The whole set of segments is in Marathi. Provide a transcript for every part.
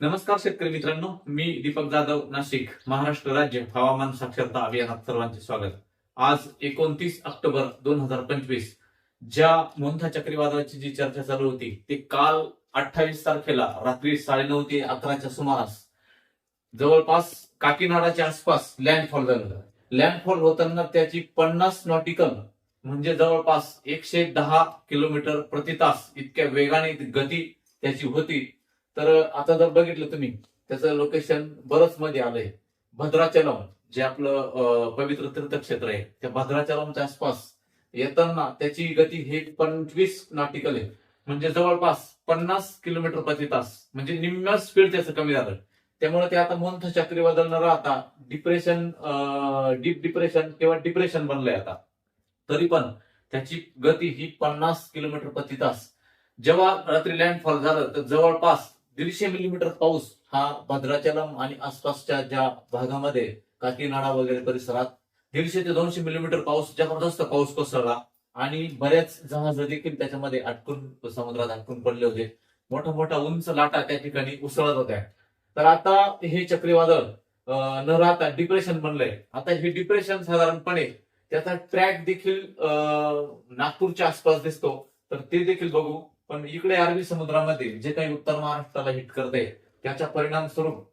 नमस्कार शेतकरी मित्रांनो मी दीपक जाधव नाशिक महाराष्ट्र राज्य हवामान साक्षरता अभियानात सर्वांचे स्वागत. आज एकोणतीस ऑक्टोबर दोन हजार पंचवीस. ज्या मोंथा चक्रीवादळाची जी चर्चा चालू होती ती काल अठ्ठावीस तारखेला रात्री साडेनऊ ते अकराच्या सुमारास. जवळपास काकीनाडाच्या आसपास लँडफॉल झालं. लँडफॉल होताना त्याची पन्नास नॉटिकल म्हणजे जवळपास एकशे दहा किलोमीटर प्रति तास इतक्या वेगाने गती त्याची होती. तर आता जर बघितलं तुम्ही त्याचं लोकेशन बरंच मध्ये आलंय भद्राचलम जे आपलं पवित्र तीर्थक्षेत्र आहे त्या भद्राचलमच्या आसपास येताना त्याची गती हे पंचवीस नाटिकल आहे. म्हणजे जवळपास पन्नास किलोमीटर प्रति तास. म्हणजे निम्म्या स्पीड त्याचं कमी झालं. त्यामुळे ते आता मोंथ चक्रीवादळ न राहता डिप्रेशन डीप डिप्रेशन किंवा डिप्रेशन बनलंय आता. तरी पण त्याची गती ही पन्नास किलोमीटर प्रति तास. जेव्हा रात्री लँडफॉल झालं तर जवळपास दीडशे मिलीमीटर पाऊस हा भद्राचलम आणि आसपासच्या ज्या भागामध्ये काकीनाडा वगैरे परिसरात दीडशे ते दोनशे मिलीमीटर पाऊस जबरदस्त पाऊस कोसळला आणि बऱ्याच जहाज देखील त्याच्यामध्ये अटकून समुद्रात अटकून पडले होते. मोठा मोठा उंच लाटा त्या ठिकाणी उसळत होत्या. तर आता हे चक्रीवादळ न राहता डिप्रेशन बनलंय. आता हे डिप्रेशन साधारणपणे त्याचा ट्रॅक देखील अं, नागपूरच्या आसपास दिसतो. तर ते देखील बघू. पण इकडे अरबी समुद्रामध्ये जे काही उत्तर महाराष्ट्राला हिट करते त्याच्या परिणाम स्वरूप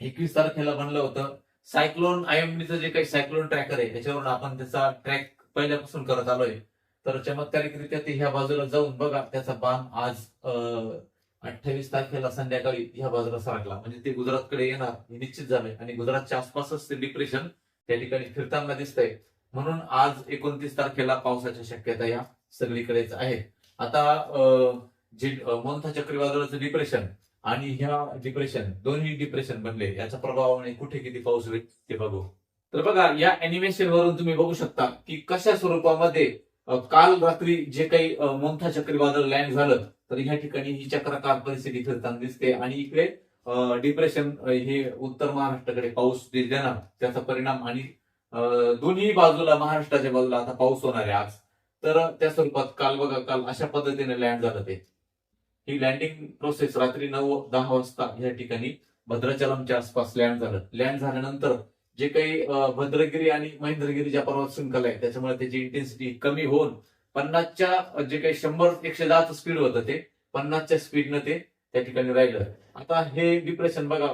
एकवीस तारखेला बनलं होतं सायक्लोन आयएमडीचं जे काही सायक्लोन ट्रॅकर आहे त्याच्यावरून आपण त्याचा ट्रॅक पहिल्यापासून करत आलोय. तर चमत्कारिकरित्या ते ह्या बाजूला जाऊन बघा त्याचा बाण आज अठ्ठावीस तारखेला संध्याकाळी ह्या बाजूला सरकला. म्हणजे ते गुजरातकडे येणार हे निश्चित झालंय. आणि गुजरातच्या आसपासच ते डिप्रेशन त्या ठिकाणी फिरताना दिसतंय. म्हणून आज एकोणतीस तारखेला पावसाच्या शक्यता या सगळीकडेच आहे आता जे अं, चक्रीवादळाचं डिप्रेशन आणि ह्या डिप्रेशन दोन्ही डिप्रेशन बनले याचा प्रभाव आणि कुठे किती पाऊस होईल ते बघू. तर बघा या अॅनिमेशन वरून तुम्ही बघू शकता की कशा स्वरूपामध्ये काल रात्री जे काही अं, चक्रीवादळ लँड झालं तर ह्या ठिकाणी ही चक्राकार परिस्थिती फिरताना दिसते आणि इकडे डिप्रेशन हे उत्तर महाराष्ट्राकडे पाऊस देणार त्याचा परिणाम आणि दोन्ही बाजूला महाराष्ट्राच्या बाजूला आता पाऊस होणार आहे आज. तर त्या स्वरूपात काल बघा काल अशा पद्धतीने लँड झालं ते. ही लँडिंग प्रोसेस रात्री नऊ दहा वाजता या ठिकाणी भद्राचलमच्या आसपास लँड झालं. लँड झाल्यानंतर जे काही भद्रगिरी आणि महेंद्रगिरी ज्या पर्वत शृंखला आहे त्याच्यामुळे त्याची इंटेन्सिटी कमी होऊन पन्नासच्या जे काही शंभर एकशे दहाचं स्पीड होतं ते पन्नासच्या स्पीडनं ते त्या ठिकाणी राहिलं. आता हे डिप्रेशन बघा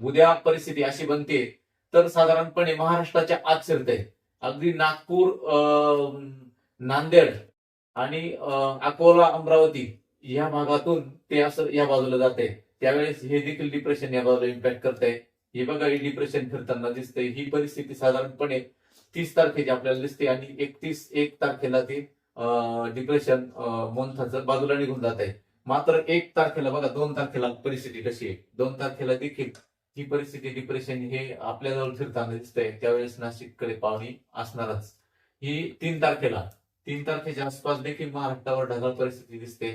उद्या परिस्थिती अशी बनते तर साधारणपणे महाराष्ट्राच्या आत शिरते अगदी नागपूर नांदेड आणि अकोला अमरावती या भागातून ते असं या बाजूला जाते. त्यावेळेस हे देखील डिप्रेशन या बाजूला इम्पॅक्ट करते हे बघा हे डिप्रेशन फिरताना दिसते ही परिस्थिती साधारणपणे तीस तारखेची आपल्याला दिसते आणि एकतीस एक तारखेला ती डिप्रेशन मोन्थाचं बाजूला निघून जात आहे मात्र एक तारखेला बघा दोन तारखेला परिस्थिती कशी आहे? दोन तारखेला देखील ही परिस्थिती डिप्रेशन हे आपल्याजवळ फिरताना दिसतंय. त्यावेळेस नाशिककडे पाहुणी असणारच. ही तीन तारखेला तीन तारखेच्या आसपास देखील महाराष्ट्रावर ढगाळ परिस्थिती दिसते.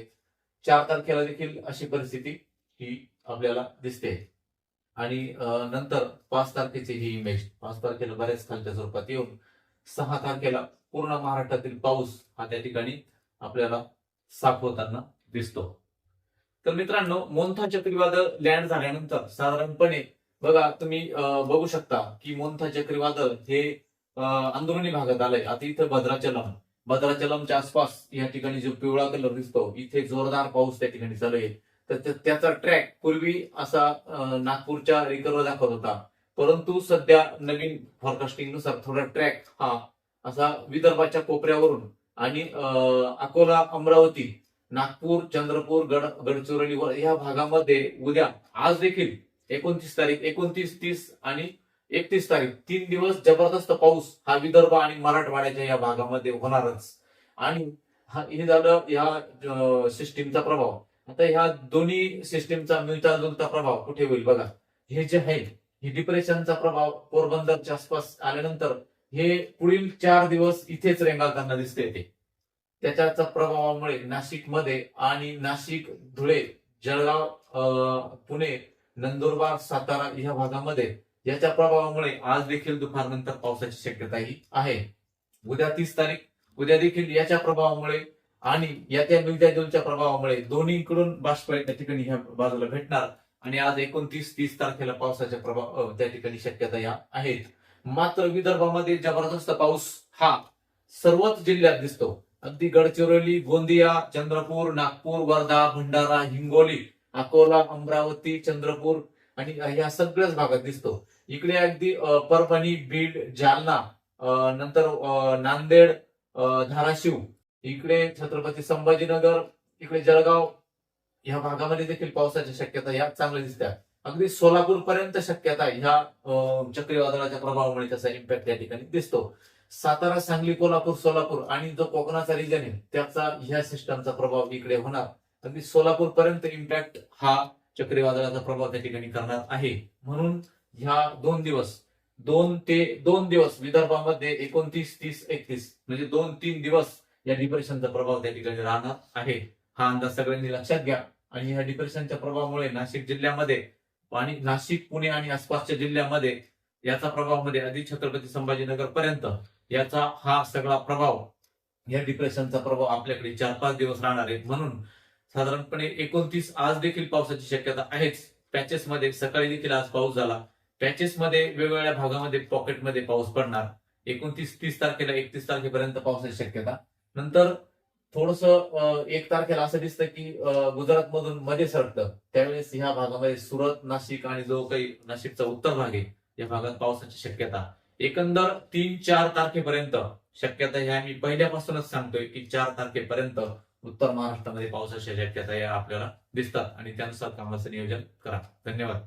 चार तारखेला देखील अशी परिस्थिती ही आपल्याला दिसते. आणि नंतर पाच तारखेची ही इमेज पाच तारखेला बऱ्याच खालच्या स्वरूपात येऊन सहा तारखेला पूर्ण महाराष्ट्रातील पाऊस हा त्या ठिकाणी आपल्याला साफ होताना दिसतो. तर मित्रांनो मोन्था चक्रीवादळ लँड झाल्यानंतर साधारणपणे बघा तुम्ही बघू शकता की मोंथा चक्रीवादळ हे अंदरुणी भागात आलंय. आता इथं भद्राचलम भद्राचलमच्या आसपास या ठिकाणी जो पिवळा कलर दिसतो इथे जोरदार पाऊस त्या ठिकाणी चालू आहे तर त्याचा ट्रॅक पूर्वी असा नागपूरच्या रिकरवर दाखवत होता. परंतु सध्या नवीन फॉरकास्टिंगनुसार थोडा ट्रॅक हा असा विदर्भाच्या कोपऱ्यावरून आणि अकोला अमरावती नागपूर चंद्रपूर गड गडचिरोली या भागामध्ये उद्या आज देखील एकोणतीस तारीख एकोणतीस तीस आणि एकतीस तारीख तीन दिवस जबरदस्त पाऊस हा विदर्भ आणि मराठवाड्याच्या या भागामध्ये होणारच. आणि हे झालं ह्या सिस्टीमचा प्रभाव. आता ह्या दोन्ही सिस्टीमचा मिळता जुळता प्रभाव कुठे होईल बघा. हे जे आहे हे डिप्रेशनचा प्रभाव पोरबंदरच्या आसपास आल्यानंतर हे पुढील चार दिवस इथेच रेंगाळताना दिसते ते. त्याच्याचा प्रभावामुळे नाशिकमध्ये आणि नाशिक धुळे जळगाव अं, पुणे नंदुरबार सातारा या भागामध्ये याच्या प्रभावामुळे आज देखील दुपारनंतर पावसाची शक्यता ही आहे. उद्या तीस तारीख उद्या देखील याच्या प्रभावामुळे आणि या त्या मिळत्या दोनच्या प्रभावामुळे दोन्हीकडून बाष्प त्या ठिकाणी ह्या बाजूला भेटणार आणि आज एकोणतीस तीस तारखेला पावसाच्या प्रभाव त्या ठिकाणी शक्यता या आहेत. मात्र विदर्भामध्ये जबरदस्त पाऊस हा सर्वच जिल्ह्यात दिसतो. अगदी गडचिरोली गोंदिया चंद्रपूर नागपूर वर्धा भंडारा हिंगोली अकोला अमरावती चंद्रपूर आणि या सगळ्याच भागात दिसतो. इकडे अगदी परभणी बीड जालना नंतर नांदेड धाराशिव इकडे छत्रपती संभाजीनगर इकडे जळगाव या भागामध्ये देखील पावसाच्या शक्यता या चांगल्या दिसत्या अगदी सोलापूर पर्यंत शक्यता ह्या चक्रीवादळाच्या प्रभावामुळे त्याचा इम्पॅक्ट या ठिकाणी दिसतो. सातारा सांगली कोल्हापूर सोलापूर आणि जो कोकणाचा रिजन आहे त्याचा ह्या सिस्टमचा प्रभाव इकडे होणार. अगदी सोलापूर पर्यंत इम्पॅक्ट हा चक्रीवादळाचा प्रभाव त्या ठिकाणी करणार आहे. म्हणून ह्या दोन दिवस दोन ते दोन दिवस विदर्भामध्ये एकोणतीस तीस एकतीस म्हणजे दोन तीन दिवस या डिप्रेशनचा प्रभाव त्या ठिकाणी राहणार आहे. हा अंदाज सगळ्यांनी लक्षात घ्या. आणि ह्या डिप्रेशनच्या प्रभावामुळे नाशिक जिल्ह्यामध्ये आणि नाशिक पुणे आणि आसपासच्या जिल्ह्यामध्ये याचा प्रभावमध्ये आधी छत्रपती संभाजीनगर पर्यंत याचा हा सगळा प्रभाव या डिप्रेशनचा प्रभाव आपल्याकडे चार पाच दिवस राहणार आहे. म्हणून साधारणपणे एकोणतीस आज देखील पावसाची शक्यता आहेच. पॅचेसमध्ये सकाळी देखील आज पाऊस झाला. पॅचेस मध्ये वेगवेगळ्या भागामध्ये पॉकेटमध्ये पाऊस पडणार. एकोणतीस तीस तारखेला एकतीस तारखेपर्यंत पावसाची शक्यता. नंतर थोडस एक तारखेला असं दिसतं की गुजरात मधून मध्ये सरकतं. त्यावेळेस ह्या भागामध्ये सुरत नाशिक आणि जो काही नाशिकचा उत्तर भाग आहे या भागात पावसाची शक्यता. एकंदर तीन चार तारखेपर्यंत शक्यता ह्या मी पहिल्यापासूनच सांगतोय की चार तारखेपर्यंत उत्तर महाराष्ट्रामध्ये पावसाच्या शक्यता या आपल्याला दिसतात. आणि त्यानुसार कामाचं नियोजन करा. धन्यवाद.